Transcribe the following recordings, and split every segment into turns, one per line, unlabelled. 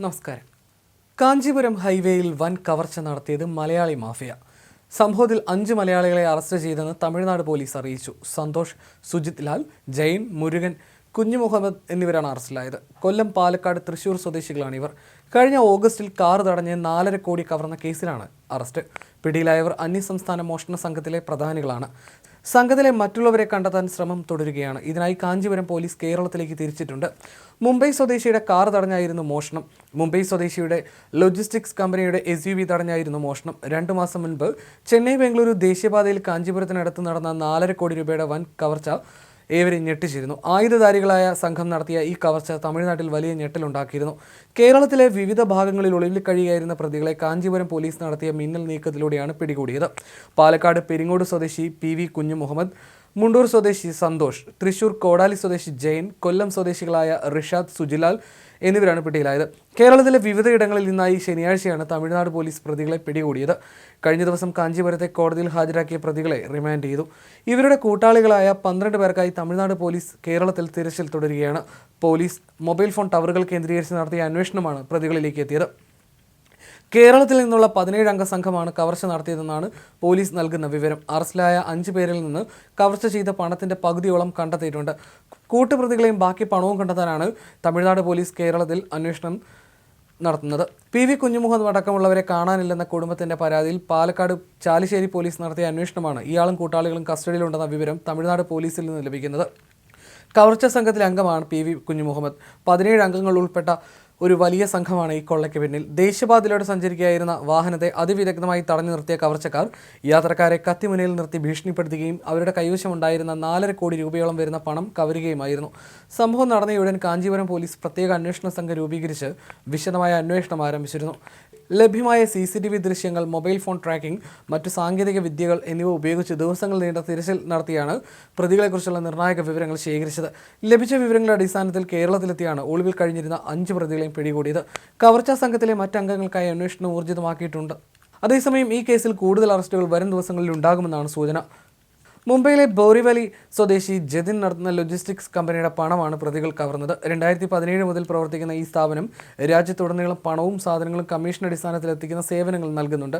നമസ്കാരം. കാഞ്ചീപുരം ഹൈവേയിൽ വൻ കവർച്ച നടത്തിയത് മലയാളി മാഫിയ. സംഭവത്തിൽ അഞ്ച് മലയാളികളെ അറസ്റ്റ് ചെയ്തെന്ന് തമിഴ്നാട് പോലീസ് അറിയിച്ചു. സന്തോഷ് സുജിത് ലാൽ ജയിൻ മുരുകൻ കുഞ്ഞു മുഹമ്മദ് എന്നിവരാണ് അറസ്റ്റിലായത്. കൊല്ലം പാലക്കാട് തൃശൂർ സ്വദേശികളാണ് ഇവർ. കഴിഞ്ഞ ഓഗസ്റ്റിൽ കാർ തടഞ്ഞ് നാലര കോടി കവർന്ന കേസിലാണ് അറസ്റ്റ്. പിടിയിലായവർ അന്യസംസ്ഥാന മോഷണ സംഘത്തിലെ പ്രധാനികളാണ്. സംഘത്തിലെ മറ്റുള്ളവരെ കണ്ടെത്താൻ ശ്രമം തുടരുകയാണ്. ഇതിനായി കാഞ്ചീപുരം പോലീസ് കേരളത്തിലേക്ക് തിരിച്ചിട്ടുണ്ട്. മുംബൈ സ്വദേശിയുടെ കാർ തടഞ്ഞായിരുന്നു മോഷണം. മുംബൈ സ്വദേശിയുടെ ലോജിസ്റ്റിക്സ് കമ്പനിയുടെ എസ് യു വി തടഞ്ഞായിരുന്നു മോഷണം. രണ്ടു മാസം മുൻപ് ചെന്നൈ ബംഗളൂരു ദേശീയപാതയിൽ കാഞ്ചീപുരത്തിനടുത്ത് നടന്ന നാലര കോടി രൂപയുടെ വൻ കവർച്ച ഏവരെയും ഞെട്ടിച്ചിരുന്നു. ആയുധധാരികളായ സംഘം നടത്തിയ ഈ കവർച്ച തമിഴ്നാട്ടിൽ വലിയ ഞെട്ടലുണ്ടാക്കിയിരുന്നു. കേരളത്തിലെ വിവിധ ഭാഗങ്ങളിൽ ഒളിവിൽ കഴിയായിരുന്ന പ്രതികളെ കാഞ്ചീപുരം പോലീസ് നടത്തിയ മിന്നൽ നീക്കത്തിലൂടെയാണ് പിടികൂടിയത്. പാലക്കാട് പെരിങ്ങോട് സ്വദേശി പി വി കുഞ്ഞു മുഹമ്മദ് മുണ്ടൂർ സ്വദേശി സന്തോഷ് തൃശൂർ കോടാലി സ്വദേശി ജയൻ കൊല്ലം സ്വദേശികളായ റിഷാദ് സുജിലാൽ എന്നിവരാണ് പിടിയിലായത്. കേരളത്തിലെ വിവിധയിടങ്ങളിൽ നിന്നായി ശനിയാഴ്ചയാണ് തമിഴ്നാട് പോലീസ് പ്രതികളെ പിടികൂടിയത്. കഴിഞ്ഞ ദിവസം കാഞ്ചീപുരത്തെ കോടതിയിൽ ഹാജരാക്കിയ പ്രതികളെ റിമാൻഡ് ചെയ്തു. ഇവരുടെ കൂട്ടാളികളായ പന്ത്രണ്ട് പേർക്കായി തമിഴ്നാട് പോലീസ് കേരളത്തിൽ തിരച്ചിൽ തുടരുകയാണ്. പോലീസ് മൊബൈൽ ഫോൺ ടവറുകൾ കേന്ദ്രീകരിച്ച് നടത്തിയ അന്വേഷണമാണ് പ്രതികളിലേക്ക് എത്തിയത്. കേരളത്തിൽ നിന്നുള്ള പതിനേഴ് അംഗ സംഘമാണ് കവർച്ച നടത്തിയതെന്നാണ് പോലീസ് നൽകുന്ന വിവരം. അറസ്റ്റിലായ അഞ്ച് പേരിൽ നിന്ന് കവർച്ച ചെയ്ത പണത്തിന്റെ പകുതിയോളം കണ്ടെത്തിയിട്ടുണ്ട്. കൂട്ടുപ്രതികളെയും ബാക്കി പണവും കണ്ടെത്താനാണ് തമിഴ്നാട് പോലീസ് കേരളത്തിൽ അന്വേഷണം നടത്തുന്നത്. പി വി കുഞ്ഞുമുഹമ്മദ് അടക്കമുള്ളവരെ കാണാനില്ലെന്ന കുടുംബത്തിന്റെ പരാതിയിൽ പാലക്കാട് ചാലിശ്ശേരി പോലീസ് നടത്തിയ അന്വേഷണമാണ് ഇയാളും കൂട്ടാളികളും കസ്റ്റഡിയിലുണ്ടെന്ന വിവരം തമിഴ്നാട് പോലീസിൽ നിന്ന് ലഭിക്കുന്നത്. കവർച്ച സംഘത്തിലെ അംഗമാണ് പി വി കുഞ്ഞുമുഹമ്മദ്. പതിനേഴ് അംഗങ്ങൾ ഉൾപ്പെട്ട ഒരു വലിയ സംഘമാണ് ഈ കൊള്ളയ്ക്ക് പിന്നിൽ. ദേശീയപാതയിലൂടെ സഞ്ചരിക്കുകയായിരുന്ന വാഹനത്തെ അതിവിദഗ്ധമായി തടഞ്ഞു നിർത്തിയ കവർച്ചക്കാർ യാത്രക്കാരെ കത്തിമുനയിൽ നിർത്തി ഭീഷണിപ്പെടുത്തുകയും അവരുടെ കൈവശമുണ്ടായിരുന്ന നാലര കോടി രൂപയോളം വരുന്ന പണം കവരുകയുമായിരുന്നു. സംഭവം നടന്നയുടൻ കാഞ്ചീപുരം പോലീസ് പ്രത്യേക അന്വേഷണ സംഘം രൂപീകരിച്ച് വിശദമായ അന്വേഷണം ആരംഭിച്ചിരുന്നു. ലഭ്യമായ സി സി ടി വി ദൃശ്യങ്ങൾ മൊബൈൽ ഫോൺ ട്രാക്കിംഗ് മറ്റു സാങ്കേതിക വിദ്യകൾ എന്നിവ ഉപയോഗിച്ച് ദിവസങ്ങൾ നീണ്ട തിരച്ചിൽ നടത്തിയാണ് പ്രതികളെക്കുറിച്ചുള്ള നിർണായക വിവരങ്ങൾ ശേഖരിച്ചത്. ലഭിച്ച വിവരങ്ങളുടെ അടിസ്ഥാനത്തിൽ കേരളത്തിലെത്തിയാണ് ഒളിവിൽ കഴിഞ്ഞിരുന്ന അഞ്ച് പ്രതികളെയും പിടികൂടിയത്. കവർച്ചാ സംഘത്തിലെ മറ്റംഗങ്ങൾക്കായി അന്വേഷണം ഊർജിതമാക്കിയിട്ടുണ്ട്. അതേസമയം ഈ കേസിൽ കൂടുതൽ അറസ്റ്റുകൾ വരും ദിവസങ്ങളിൽ ഉണ്ടാകുമെന്നാണ് സൂചന. മുംബൈയിലെ ബോറിവലി സ്വദേശി ജതിൻ നടത്തുന്ന ലോജിസ്റ്റിക്സ് കമ്പനിയുടെ പണമാണ് പ്രതികൾ കവർന്നത്. രണ്ടായിരത്തി പതിനേഴ് മുതൽ പ്രവർത്തിക്കുന്ന ഈ സ്ഥാപനം രാജ്യത്തുടനീളം പണവും സാധനങ്ങളും കമ്മീഷൻ അടിസ്ഥാനത്തിൽ എത്തിക്കുന്ന സേവനങ്ങൾ നൽകുന്നുണ്ട്.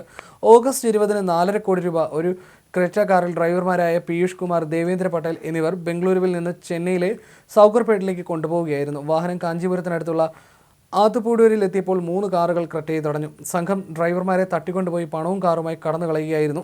ഓഗസ്റ്റ് ഇരുപതിന് നാലര കോടി രൂപ ഒരു ക്രെറ്റ കാറിൽ ഡ്രൈവർമാരായ പീയൂഷ് കുമാർ ദേവേന്ദ്ര പട്ടേൽ എന്നിവർ ബംഗളൂരുവിൽ നിന്ന് ചെന്നൈയിലെ സൗകർപേട്ടിലേക്ക് കൊണ്ടുപോവുകയായിരുന്നു. വാഹനം കാഞ്ചീപുരത്തിനടുത്തുള്ള ആത്തുപൂടൂരിൽ എത്തിയപ്പോൾ മൂന്ന് കാറുകൾ ക്രെറ്റയെ തടഞ്ഞു സംഘം ഡ്രൈവർമാരെ തട്ടിക്കൊണ്ടുപോയി പണവും കാറുമായി കടന്നു കളയുകയായിരുന്നു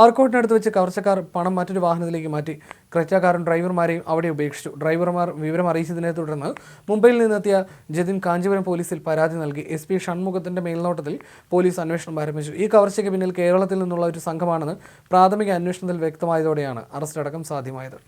ആർക്കോട്ടിനടുത്ത് വെച്ച് കവർച്ചക്കാർ പണം മറ്റൊരു വാഹനത്തിലേക്ക് മാറ്റി. ക്രെറ്റക്കാരും ഡ്രൈവർമാരെയും അവിടെ ഉപേക്ഷിച്ചു. ഡ്രൈവർമാർ വിവരം അറിയിച്ചതിനെ തുടർന്ന് മുംബൈയിൽ നിന്നെത്തിയ ജതിൻ കാഞ്ചീപുരം പോലീസിൽ പരാതി നൽകി. എസ് പി ഷൺമുഖത്തിന്റെ മേൽനോട്ടത്തിൽ പോലീസ് അന്വേഷണം ആരംഭിച്ചു. ഈ കവർച്ചയ്ക്ക് പിന്നിൽ കേരളത്തിൽ നിന്നുള്ള ഒരു സംഘമാണെന്ന് പ്രാഥമിക അന്വേഷണത്തിൽ വ്യക്തമായതോടെയാണ് അറസ്റ്റ് അടക്കം സാധ്യമായത്.